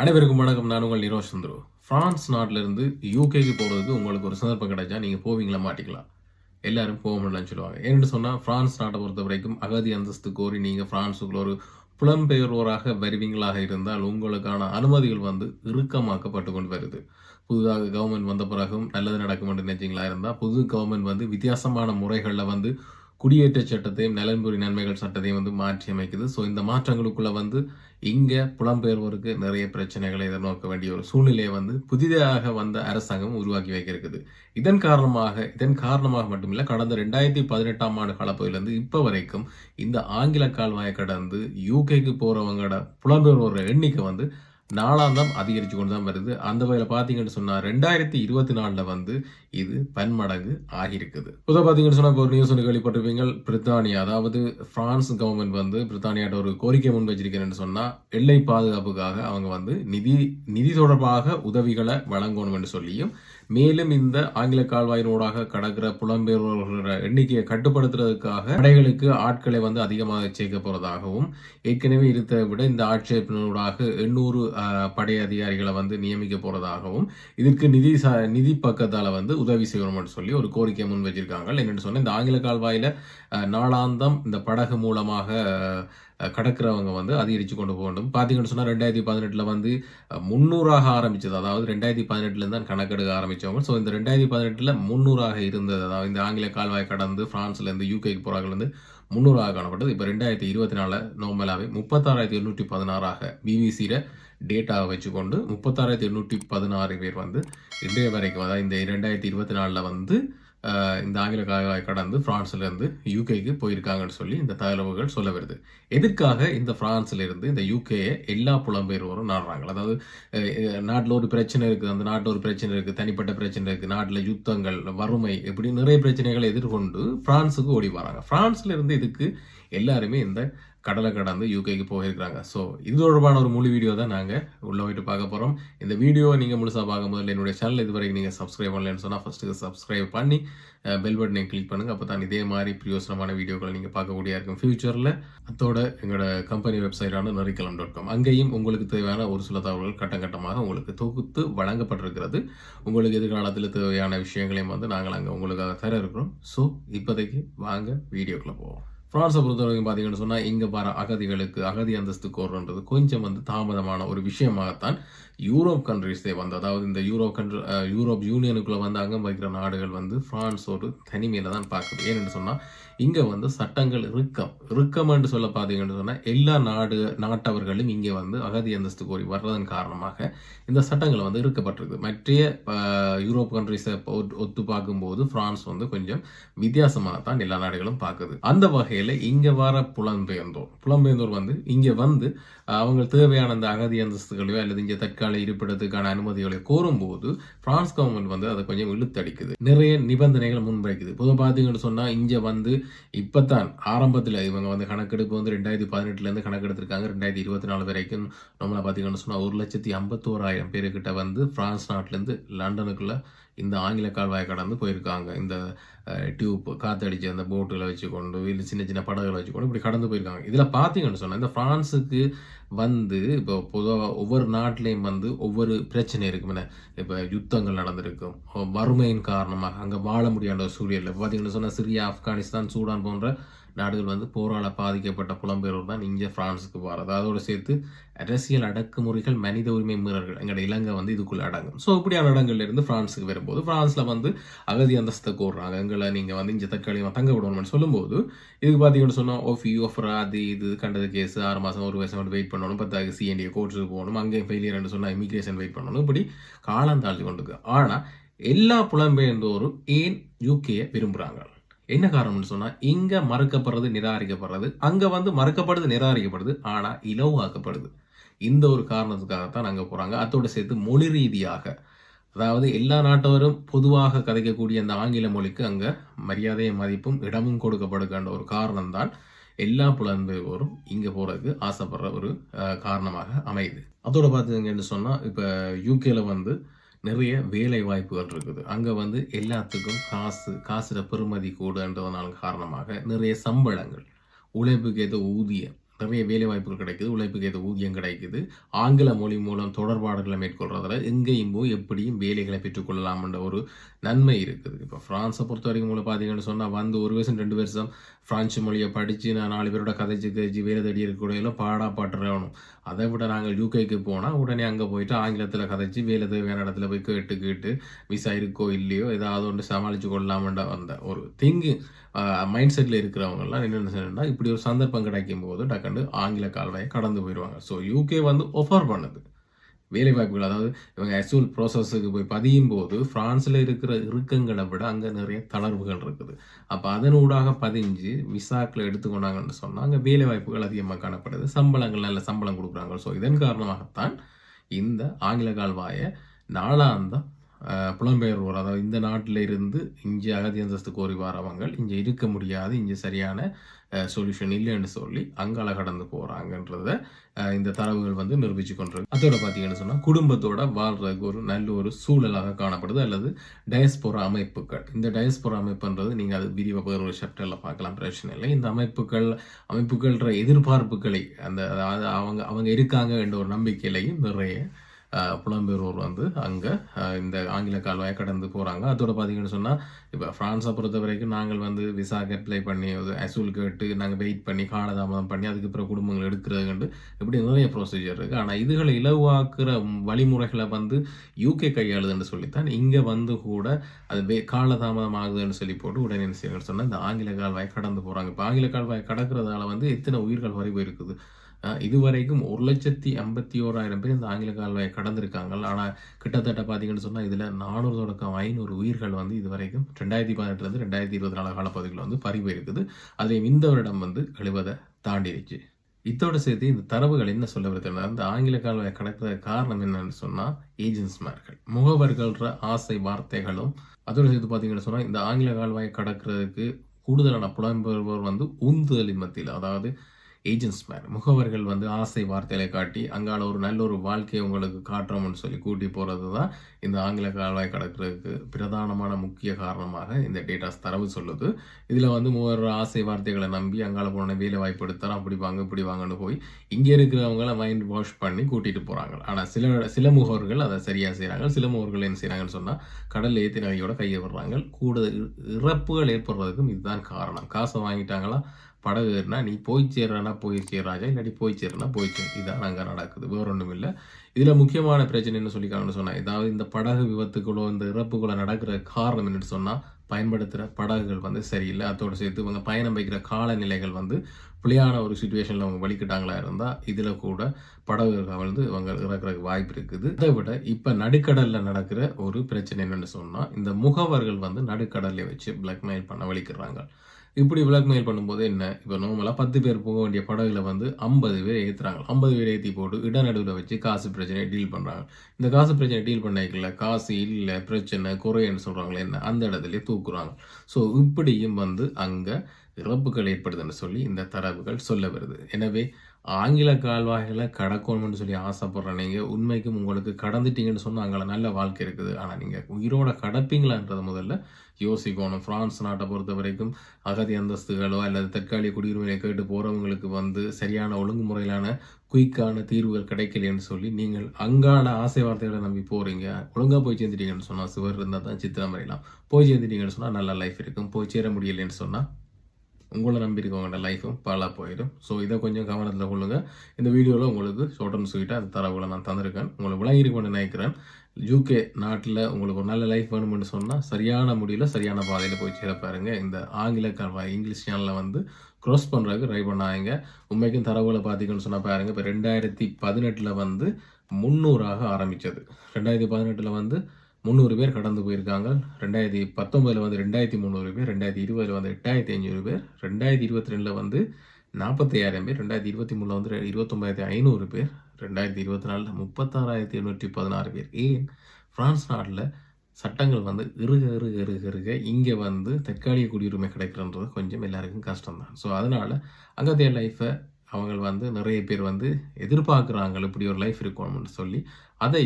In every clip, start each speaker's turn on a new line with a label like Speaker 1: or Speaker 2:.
Speaker 1: அனைவருக்கும் வணக்கம். நான் உங்கள் நிரோஷ் சந்துரு. ஃப்ரான்ஸ் நாட்டிலிருந்து யூகேக்கு போகிறதுக்கு உங்களுக்கு ஒரு சந்தர்ப்பம் கிடைச்சா நீங்கள் போவீங்களா மாட்டிக்கலாம். எல்லாரும் போக முடியலன்னு சொல்லுவாங்க. ஏன்னு சொன்னால் ஃப்ரான்ஸ் நாட்டை பொறுத்த வரைக்கும் அகதி அந்தஸ்து கோரி நீங்கள் பிரான்ஸுக்குள்ள ஒரு புலம்பெயர்வோராக வருவீங்களாக இருந்தால் உங்களுக்கான அனுமதிகள் வந்து இறுக்கமாக்கப்பட்டு கொண்டு வருது. புதிதாக கவர்மெண்ட் வந்த பிறகும் நல்லது நடக்கும் என்று நினைச்சிங்களா இருந்தால் புது கவர்மெண்ட் வந்து வித்தியாசமான முறைகளில் வந்து குடியேற்ற சட்டத்தையும் நலன்புரி நன்மைகள் சட்டத்தையும் வந்து மாற்றி அமைக்குது. ஸோ இந்த மாற்றங்களுக்குள்ளே வந்து இங்கே புலம்பெயர்வோருக்கு நிறைய பிரச்சனைகளை எதிர்நோக்க வேண்டிய ஒரு சூழ்நிலையை வந்து புதிதாக வந்த அரசாங்கம் உருவாக்கி வைக்கிறது இதன் காரணமாக இதன் காரணமாக மட்டுமில்லை கடந்த ரெண்டாயிரத்தி பதினெட்டாம் ஆண்டு காலப்பகுதியிலேருந்து இப்போ வரைக்கும் இந்த ஆங்கில கால்வாயை கடந்து யூகேக்கு போகிறவங்களோட புலம்பெயர்வோர் எண்ணிக்கை வந்து நாளாந்தம் அதிகரித்து கொண்டு தான் வருது. அந்த வகையில் பார்த்தீங்கன்னு சொன்னால் ரெண்டாயிரத்தி இருபத்தி நாலில் வந்து இது பன்மடங்கு ஆகியிருக்குது. பொதுவாக பார்த்தீங்கன்னு சொன்னால் ஒரு நியூஸ் ஒன்று கேள்விப்பட்டிருப்பீங்க பிரித்தானியா அதாவது பிரான்ஸ் கவர்மெண்ட் வந்து பிரித்தானியாட்ட ஒரு கோரிக்கை முன் வச்சிருக்கிறேன்னு சொன்னால் எல்லை பாதுகாப்புக்காக அவங்க வந்து நிதி நிதி தொடர்பாக உதவிகளை வழங்கணும் என்று சொல்லியும் மேலும் இந்த ஆங்கில கால்வாயினூடாக கடக்கிற புலம்பெயர்வர்களோட எண்ணிக்கையை கட்டுப்படுத்துறதுக்காக படைகளுக்கு ஆட்களை வந்து அதிகமாக சேர்க்க போறதாகவும் ஏற்கனவே இருந்ததை விட இந்த ஆட்சேபினூடாக எண்ணூறு படை அதிகாரிகளை வந்து நியமிக்க போறதாகவும் இதற்கு நிதி நிதி பக்கத்தால வந்து உதவி செய்யணும்னு சொல்லி ஒரு கோரிக்கை முன் வச்சிருக்காங்க. என்னென்னு சொன்னால் இந்த ஆங்கில கால்வாயில நாளாந்தம் இந்த படகு மூலமாக கடக்கிறவங்க வந்து அதிகரித்து கொண்டு போகணும் பார்த்தீங்கன்னு சொன்னால் ரெண்டாயிரத்தி பதினெட்டில் வந்து முந்நூறாக ஆரம்பித்தது அதாவது ரெண்டாயிரத்தி பதினெட்டுலேருந்து தான் கணக்கெடுக்க ஆரம்பித்தவங்க ஸோ இந்த ரெண்டாயிரத்தி பதினெட்டில் முந்நூறாக இருந்தது. அதாவது இந்த ஆங்கில கால்வாய் கடந்து ஃப்ரான்ஸ்லேருந்து யூகேக்கு போகிறாங்கலேருந்து முந்நூறாக காணப்பட்டது. இப்போ ரெண்டாயிரத்தி இருபத்தி நாலில் நார்மலாகவே முப்பத்தாறாயிரத்தி எண்ணூற்றி பதினாறாக பிபிசியில் டேட்டாவை வச்சுக்கொண்டு முப்பத்தாறாயிரத்தி எண்ணூற்றி பதினாறு பேர் வந்து இன்றைய வரைக்கும் அதாவது இந்த ரெண்டாயிரத்தி இருபத்தி நாலில் வந்து இந்த ஆங்கில கால்வாய் கடந்து பிரான்ஸ்லேருந்து யூகேக்கு போயிருக்காங்கன்னு சொல்லி இந்த தகவல்கள் சொல்ல வருது. எதற்காக இந்த பிரான்ஸ்ல இருந்து இந்த யூகேயை எல்லா புலம்பெயர்வோரும் நாடுறாங்க? அதாவது நாட்டில் ஒரு பிரச்சனை இருக்குது அந்த நாட்டில் ஒரு பிரச்சனை இருக்குது தனிப்பட்ட பிரச்சனை இருக்குது நாட்டில் யுத்தங்கள் வறுமை இப்படி நிறைய பிரச்சனைகளை எதிர்கொண்டு பிரான்ஸுக்கு ஓடி வராங்க. பிரான்ஸ்ல இருந்து இதுக்கு எல்லாருமே இந்த கடலை கடந்து யூகேக்கு போயிருக்கிறாங்க. ஸோ இது தொடர்பான ஒரு முழு வீடியோ தான் நாங்கள் உள்ள போயிட்டு பார்க்க போகிறோம் இந்த வீடியோவை நீங்கள் முழுசாக பார்க்கும்போது என்னுடைய சேனல் இது வரைக்கும் நீங்கள் சப்ஸ்கிரைப் பண்ணலன்னு சொன்னால் ஃபஸ்ட்டு சப்ஸ்கிரைப் பண்ணி பெல் பட்டனை கிளிக் பண்ணுங்கள் அப்போ தான் இதே மாதிரி பிரயோசனமான வீடியோக்களை நீங்கள் பார்க்கக்கூடிய இருக்கும் ஃபியூச்சரில் அதோட எங்களோட கம்பெனி வெப்சைட்டான நரிக்கலம் டாட் காம் அங்கேயும் உங்களுக்கு தேவையான ஒரு சில தகவல்கள் கட்டம் கட்டமாக உங்களுக்கு தொகுத்து வழங்கப்பட்டிருக்கிறது. உங்களுக்கு எதிர்காலத்தில் தேவையான விஷயங்களையும் வந்து நாங்கள் அங்கே உங்களுக்காக தர இருக்கிறோம். ஸோ இப்போதைக்கு வாங்க வீடியோக்குள்ளே போவோம். பிரான்ஸை பொறுத்தவரைக்கும் பார்த்தீங்கன்னு சொன்னால் இங்கே வர அகதிகளுக்கு அகதி அந்தஸ்து கோர்ன்றது கொஞ்சம் வந்து தாமதமான ஒரு விஷயமாகத்தான் யூரோப் கண்ட்ரிஸே வந்து அதாவது இந்த யூரோப் கண்ட்ரி யூரோப் யூனியனுக்குள்ளே வந்து அங்கம் வகிக்கிற நாடுகள் வந்து பிரான்ஸ் ஒரு தனிமையில் தான் பார்க்குது. ஏன்னு சொன்னால் இங்கே வந்து சட்டங்கள் இறுக்கம். இறுக்கம் சொல்ல பார்த்தீங்கன்னு சொன்னால் எல்லா நாடு நாட்டவர்களும் இங்கே வந்து அகதி அந்தஸ்து கோரி வர்றதன் காரணமாக இந்த சட்டங்களை வந்து இருக்கப்பட்டிருக்கு மற்றைய யூரோப் கண்ட்ரிஸை ஒத்து பார்க்கும்போது ஃப்ரான்ஸ் வந்து கொஞ்சம் வித்தியாசமாக தான் எல்லா நாடுகளும் பார்க்குது. அந்த வகையில் இங்கே வர புலம்பெயர்ந்தோர். புலம்பெயர்ந்தோர் வந்து இங்கே வந்து அவங்க தேவையான அந்த அகதி அந்தஸ்துகளையோ அல்லது இங்கே தற்கால இருப்பிடத்துக்கான அனுமதிகளை கோரும்போது பிரான்ஸ் கவர்மெண்ட் வந்து அதை கொஞ்சம் இழுத்தடிக்குது. நிறைய நிபந்தனைகள் முன்வைக்குது. பொதுவாக பார்த்தீங்கன்னு சொன்னால் இங்கே வந்து இப்போத்தான் ஆரம்பத்தில் இவங்க வந்து கணக்கெடுப்பு வந்து ரெண்டாயிரத்தி பதினெட்டுலேருந்து கணக்கெடுத்திருக்காங்க. ரெண்டாயிரத்தி இருபத்தி நாலு வரைக்கும் நம்மளை பார்த்தீங்கன்னு சொன்னால் ஒரு லட்சத்தி ஐம்பத்தோராயிரம் பேருக்கிட்ட வந்து பிரான்ஸ் நாட்டிலேருந்து லண்டனுக்குள்ளே இந்த ஆங்கில கால்வாயை கடந்து போயிருக்காங்க. இந்த டியூப் காத்தடிச்சு அந்த போட்டில் வச்சுக்கொண்டு இல்லை சின்ன சின்ன படகுகளை வச்சுக்கொண்டு இப்படி கடந்து போயிருக்காங்க. இதில் பார்த்தீங்கன்னு சொன்னால் இந்த ஃப்ரான்ஸுக்கு வந்து இப்போ பொதுவாக ஒவ்வொரு நாட்டிலையும் வந்து ஒவ்வொரு பிரச்சனை இருக்குமே. இப்போ யுத்தங்கள் நடந்திருக்கும். வறுமையின் காரணமாக அங்கே வாழ முடியாத சூழலில். பார்த்தீங்கன்னு சொன்னால் சிரியா ஆப்கானிஸ்தான் சூடான் போன்ற நாடுகள் வந்து போரால் பாதிக்கப்பட்ட புலம்பெயர்வோர் தான் இங்கே ஃப்ரான்ஸுக்கு போகிறது அதோடு சேர்த்து அரசியல் அடக்குமுறைகள் மனித உரிமை மீறல்கள் எங்களோட இலங்கை வந்து இதுக்குள்ளே அடங்கும். ஸோ இப்படியான இடங்கள்ல இருந்து பிரான்ஸுக்கு வரும்போது ஃப்ரான்ஸில் வந்து அகதி அந்தஸ்தை கோர்றாங்க. எங்களை நீங்கள் வந்து இங்கே தற்காலிகமாக தங்க விடணும்னு சொல்லும்போது இதுக்கு பார்த்தீங்கன்னு சொன்னால் ஓஃப் oh, யூஎஃப்ரா அது இது கண்டது கேஸ். ஆறு மாதம் ஒரு வருஷம் வெயிட் பண்ணணும். பத்தாவது சிஎன்டிஏ கோர்ட்டுக்கு போகணும். அங்கேயும் ஃபெயிலியர்னு சொன்னால் இமிக்ரேஷன் வெயிட் பண்ணணும். இப்படி காலம் தாழ்த்தி கொண்டு ஆனால் எல்லா புலம்பெயர்ந்தோரும் ஏன் யூகேயை விரும்புகிறாங்க என்ன காரணம்னு சொன்னால் இங்கே மறுக்கப்படுறது நிராகரிக்கப்படுறது அங்கே வந்து மறுக்கப்படுது நிராகரிக்கப்படுது ஆனால் இலவாக்கப்படுது இந்த ஒரு காரணத்துக்காகத்தான் அங்கே போகிறாங்க அதோடு சேர்த்து மொழி ரீதியாக அதாவது எல்லா நாட்டவரும் பொதுவாக கதைக்கக்கூடிய அந்த ஆங்கில மொழிக்கு அங்கே மரியாதையும் மதிப்பும் இடமும் கொடுக்கப்படுகின்ற ஒரு காரணம் தான் எல்லா புலம்பெயர்வோரும் இங்கே போகிறதுக்கு ஆசைப்படுற ஒரு காரணமாக அமையுது. அதோட பார்த்தீங்கன்னு சொன்னால் இப்போ யூகேல வந்து நிறைய வேலை வாய்ப்புகள் இருக்குது. அங்கே வந்து எல்லாத்துக்கும் காசு காசுல பெருமதி கூடுன்றதுனால காரணமாக நிறைய சம்பளங்கள். உழைப்புக்கு ஏற்ற ஊதியம். நிறைய வேலை வாய்ப்புகள் கிடைக்குது. உழைப்புக்கு ஏற்ற ஊதியம் கிடைக்குது. ஆங்கில மொழி மூலம் தொடர்பாடுகளை மேற்கொள்றதுல எங்கேயும் போய் எப்படியும் வேலைகளை பெற்றுக்கொள்ளலாம்ன்ற ஒரு நன்மை இருக்குது. இப்போ ஃப்ரான்ஸை பொறுத்த வரைக்கும் உங்களை பார்த்தீங்கன்னு சொன்னால் வந்து ஒரு வருஷம் ரெண்டு வருஷம் ஃப்ரான்ஸ் மொழியை படித்து நான் நாலு பேரோட கதைச்சு கழிச்சு வேலை தேடி இருக்கக்கூடிய பாடா பாட்டுறணும் அதை விட நாங்கள் யூகேக்கு போனால் உடனே அங்கே போயிட்டு ஆங்கிலத்தில் கதைச்சி வேலை தேவையான இடத்துல போய் கேட்டு கேட்டு விசா இருக்கோ இல்லையோ ஏதாவது ஒன்று சமாளித்து கொள்ளலாம்ன்ற வந்த ஒரு திங்கு மைண்ட் செட்டில் இருக்கிறவங்கலாம் என்ன சொன்னால் இப்படி ஒரு சந்தர்ப்பம் கிடைக்கும் போது டக்குண்டு ஆங்கில கால்வாயை கடந்து போயிடுவாங்க. ஸோ யூகே வந்து ஒஃபர் பண்ணுது. வேலைவாய்ப்புகள் அதாவது இவங்க ஆக்சுவல் ப்ராசஸுக்கு போய் பதியும் போது ஃப்ரான்ஸில் இருக்கிற இறுக்கங்களை விட அங்கே நிறைய தளர்வுகள் இருக்குது. அப்போ அதனூடாக பதிஞ்சு விசாக்களை எடுத்துக்கொண்டாங்கன்னு சொன்னால் அங்கே வேலைவாய்ப்புகள் அதிகமாக காணப்படுது. சம்பளங்கள் நல்ல சம்பளம் கொடுக்குறாங்க. ஸோ இதன் காரணமாகத்தான் இந்த ஆங்கில கால்வாயை நாளாந்தம் புலம்பெயர்வோர் அதாவது இந்த நாட்டில் இருந்து இங்கே அகதி அந்தஸ்து கோரி வரவங்க இங்கே இருக்க முடியாது இங்கே சரியான சொல்யூஷன் இல்லைன்னு சொல்லி அங்கால கடந்து போகிறாங்கன்றத இந்த தரவுகள் வந்து நிரூபிச்சு கொண்டிருக்கு. அதோட பார்த்தீங்கன்னு சொன்னால் குடும்பத்தோட வாழ்றதுக்கு ஒரு நல்ல ஒரு சூழலாக காணப்படுது அல்லது டயஸ்போரா அமைப்புகள். இந்த டயஸ்போரா அமைப்புன்றது நீங்கள் அது விரிவாக வேறு ஒரு சாப்டரில் பார்க்கலாம் பிரச்சனை இல்லை. இந்த அமைப்புகள் அமைப்புகள்ன்ற எதிர்பார்ப்புகளை அந்த அவங்க அவங்க இருக்காங்க என்ற ஒரு நம்பிக்கையிலையும் நிறைய புலம்பெயர்வோர் வந்து அங்கே இந்த ஆங்கில கால்வாயை கடந்து போகிறாங்க அதோட பார்த்தீங்கன்னு சொன்னால் இப்போ ஃப்ரான்ஸை பொறுத்த வரைக்கும் நாங்கள் வந்து விசாக்கு அப்ளை பண்ணி அசூல் கேட்டு நாங்கள் வெயிட் பண்ணி காலதாமதம் பண்ணி அதுக்கு பிறகு குடும்பங்கள் எடுக்கிறதுண்டு இப்படி நிறைய ப்ரொசீஜர் இருக்குது ஆனால் இதுகளை இலவாக்குற வழிமுறைகளை வந்து யூகே கையாளுதுன்னு சொல்லித்தான் இங்கே வந்து கூட அது வே காலதாமதம் ஆகுதுன்னு சொல்லி போட்டு உடனே என்ன செய்யணும்னு சொன்னால் இந்த ஆங்கில கால்வாயை கடந்து போகிறாங்க இப்போ ஆங்கில கால்வாயை கடக்கிறதால வந்து எத்தனை உயிர்கள் வரைவு இருக்குது இதுவரைக்கும் ஒரு லட்சத்தி ஐம்பத்தி ஓராயிரம் பேர் இந்த ஆங்கில கால்வாயை கடந்திருக்காங்க. ஆனால் கிட்டத்தட்ட பார்த்தீங்கன்னு சொன்னால் இதில் நானூறு தொடக்கம் ஐநூறு உயிர்கள் வந்து இதுவரைக்கும் ரெண்டாயிரத்தி பதினெட்டுலேருந்து ரெண்டாயிரத்தி இருபத்தி நாலு காலப்பகுதியில் வந்து பறிவு இருக்குது அதில் இந்த வருடம் வந்து எழுபதை தாண்டிடுச்சு. இதோட சேர்த்து இந்த தரவுகள் என்ன சொல்ல வருதுன்னா இந்த ஆங்கில கால்வாயை கடக்கிறதுக்கு காரணம் என்னன்னு சொன்னால் ஏஜென்ட்ஸ்மார்கள். முகவர்கள்ன்ற ஆசை வார்த்தைகளும் அதோட சேர்த்து பார்த்தீங்கன்னு சொன்னால் இந்த ஆங்கில கால்வாயை கடக்கிறதுக்கு கூடுதலான புலம்பெயர்வோர் வந்து உந்துதலின் மத்தியில் அதாவது ஏஜென்ட்ஸ் மேன் முகவர்கள் வந்து ஆசை வார்த்தைகளை காட்டி அங்கால ஒரு நல்ல ஒரு வாழ்க்கையை உங்களுக்கு காட்டுறோம்னு சொல்லி கூட்டி போகிறது தான் இந்த ஆங்கில கால்வாய் கடக்கிறதுக்கு பிரதானமான முக்கிய காரணமாக இந்த டேட்டாஸ் தரவு சொல்லுது. இதில் வந்து மூவர் ஆசை வார்த்தைகளை நம்பி அங்கால போன வேலை வாய்ப்பு எடுத்தாரா அப்படி வாங்க இப்படி வாங்கன்னு போய் இங்கே இருக்கிறவங்கள மைண்ட் வாஷ் பண்ணி கூட்டிகிட்டு போகிறாங்க ஆனால் சில சில முகவர்கள் அதை சரியாக செய்கிறாங்க சில முகவர்கள் என்ன செய்கிறாங்கன்னு சொன்னால் கடல் ஏற்றி நகையோட கையை விடுறாங்க. கூடுதல் இறப்புகள் ஏற்படுறதுக்கும் இதுதான் காரணம். காசை வாங்கிட்டாங்களா? படகு ஏறினா நீ போய் சேர்றனா போய் சேர்றாஜா இல்லாட்டி போய் சேர்றனா போய் சேர். இதான் அங்கே நடக்குது. வேறு ஒன்றும் இல்லை இதில் முக்கியமான பிரச்சனை என்ன சொல்லிக்காங்கன்னு சொன்னால் ஏதாவது இந்த படகு விபத்துகளோ இந்த இறப்புகளோ நடக்கிற காரணம் என்னன்னு சொன்னால் பயன்படுத்துகிற படகுகள் வந்து சரியில்லை. அதோடு சேர்த்து இவங்க பயணம் வைக்கிற காலநிலைகள் வந்து பிள்ளையான ஒரு சுச்சுவேஷனில் அவங்க வலிக்கிட்டாங்களா இருந்தால் இதில் கூட படகுகள் வந்து இவங்க இறக்குறதுக்கு வாய்ப்பு இருக்குது. இதை விட இப்போ நடுக்கடலில் நடக்கிற ஒரு பிரச்சனை என்னன்னு சொன்னால் இந்த முகவர்கள் வந்து நடுக்கடலில் வச்சு பிளாக்மெயில் பண்ண வலிக்கிறாங்க இப்படி பிளாக்மெயில் பண்ணும்போது என்ன? இப்போ நோமலாக பத்து பேர் போக வேண்டிய படகுல வந்து ஐம்பது பேர் ஏற்றுறாங்க ஐம்பது பேர் ஏற்றி போட்டு இடநடுவில் வச்சு காசு பிரச்சனையை டீல் பண்ணுறாங்க இந்த காசு பிரச்சனை டீல் பண்ணிக்கல காசு இல்லை பிரச்சனை குறைன்னு சொல்கிறாங்களே என்ன? அந்த இடத்துலயே தூக்குறாங்க. ஸோ இப்படியும் வந்து அங்கே இறப்புகள் ஏற்படுதுன்னு சொல்லி இந்த தரவுகள் சொல்ல வருது. எனவே ஆங்கில கால்வாய்களை கடக்கணும்னு சொல்லி ஆசைப்படுற நீங்கள் உண்மைக்கும் உங்களுக்கு கடந்துட்டீங்கன்னு சொன்னால் அங்கே நல்ல வாழ்க்கை இருக்குது. ஆனால் நீங்கள் உயிரோட கடப்பீங்களான்றது முதல்ல யோசிக்கணும். ஃப்ரான்ஸ் நாட்டை பொறுத்த வரைக்கும் அகதி அந்தஸ்துகளோ அல்லது தற்காலிக குடியுரிமையை கேட்டு போகிறவங்களுக்கு வந்து சரியான ஒழுங்குமுறையிலான குயிக்கான தீர்வுகள் கிடைக்கலையேன்னு சொல்லி நீங்கள் அங்கான ஆசை வார்த்தைகளை நம்பி போகிறீங்க ஒழுங்காக போய் சேர்ந்துட்டீங்கன்னு சொன்னால் சுவர் இருந்தால் தான் சித்திரம் வரையலாம் போய் சேர்ந்துட்டீங்கன்னு சொன்னால் நல்ல லைஃப் இருக்கும். போய் சேர முடியலைன்னு சொன்னால் உங்களை நம்பி இருக்கவங்களோட லைஃபும் பாலாக போயிடும். ஸோ இதை கொஞ்சம் கவனத்தில் கொள்ளுங்கள் இந்த வீடியோவில் உங்களுக்கு ஷார்ட் அண்ட் ஸ்வீட்டாக அந்த தரவுகளை நான் தந்திருக்கேன். உங்களை விளங்கியிருக்கும்னு நினைக்கிறேன். யூகே நாட்டில் உங்களுக்கு ஒரு நல்ல லைஃப் வேணும்னு சொன்னால் சரியான முடியல சரியான பாதையில் போய் சேர பாருங்க. இந்த ஆங்கில கல்வாய் இங்கிலீஷ் சேனலில் வந்து க்ராஸ் பண்ணுறதுக்கு ட்ரை பண்ணாங்க உண்மைக்கும் தரவுகளை பார்த்தீங்கன்னு சொன்னால் பாருங்கள் இப்போ ரெண்டாயிரத்தி பதினெட்டில் வந்து முந்நூறாக ஆரம்பித்தது ரெண்டாயிரத்தி பதினெட்டில் வந்து முந்நூறு பேர் கடந்து போயிருக்காங்க. ரெண்டாயிரத்தி பத்தொம்பதில் வந்து ரெண்டாயிரத்தி முந்நூறு பேர் ரெண்டாயிரத்தி இருபதில் வந்து எட்டாயிரத்தி ஐநூறு பேர் ரெண்டாயிரத்தி இருபத்தி ரெண்டில் வந்து நாற்பத்தையாயிரம் பேர் ரெண்டாயிரத்தி இருபத்தி மூணில் வந்து இருபத்தொம்பதாயிரத்தி ஐநூறு பேர் ரெண்டாயிரத்தி இருபத்தி நாலில் முப்பத்தாறாயிரத்தி எண்ணூற்றி பதினாறு பேர். ஏன்? பிரான்ஸ் நாட்டில் சட்டங்கள் வந்து இறுக இறுக இறுக இறுக இங்கே வந்து தற்காலிக குடியுரிமை கிடைக்கிறன்றது கொஞ்சம் எல்லாருக்கும் கஷ்டம்தான். ஸோ அதனால் அங்கத்தைய லைஃப்பை அவங்க வந்து நிறைய பேர் வந்து எதிர்பார்க்குறாங்க. இப்படி ஒரு லைஃப் இருக்கணும்னு சொல்லி அதை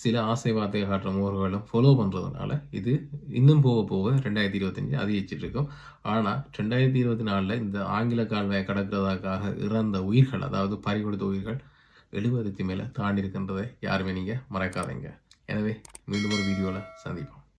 Speaker 1: சில ஆசை காட்டுற முகர்களும் ஃபாலோ பண்ணுறதுனால இது இன்னும் போக போக ரெண்டாயிரத்தி இருபத்தஞ்சி அதிகரிச்சிட்டு இருக்கும். ஆனால் ரெண்டாயிரத்தி இருபத்தி நாலில் இந்த ஆங்கில கால்வாயை கடக்கிறதுக்காக இறந்த உயிர்கள் அதாவது பறி கொடுத்த உயிர்கள் எழுபதுக்கு மேலே தாண்டி இருக்கின்றதை யாருமே நீங்கள் மறக்காதீங்க. எனவே மீண்டும் ஒரு வீடியோவில் சந்திப்போம்.